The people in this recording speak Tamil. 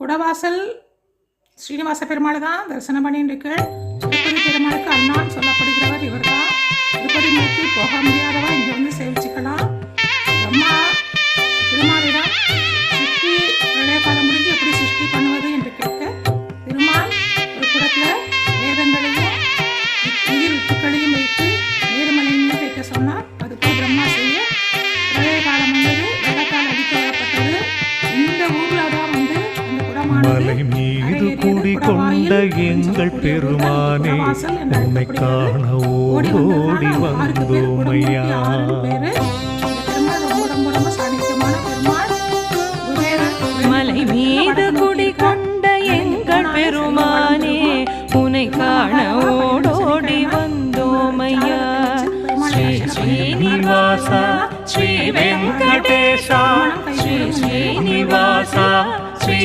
குடவாசல் ஸ்ரீனிவாச பெருமாள் தான் தரிசனம் பண்ணிட்டு இருக்கு திருப்பதி பெருமாளுக்கு அண்ணான்னு சொல்லப்படுகிறவர் இவர் தான் திருப்பதி மூர்த்தி போக முடியாதவா இங்கே வந்து சேவிச்சுக்கலாம். பிரம்மா திருமாலிடம் சிஷ்டி பிரளய காலம் முடிஞ்சு எப்படி சிருஷ்டி பண்ணுவது என்று கேட்க திருமால் ஒரு குடத்தில் வேதங்களையும் உயிர் வித்துக்களையும் வைத்து மலை மீது குடிகொண்ட எங்கள் பெருமானே உன்னை காண ஓடி வந்தோமையா? மலை மீது குடிகொண்ட எங்கள் பெருமானே உனை காண ஓடோடி வந்தோமையா? ஸ்ரீ ஸ்ரீனிவாசா ஸ்ரீ வெங்கடேஷா ஸ்ரீ ஸ்ரீனிவாசா ஸ்ரீ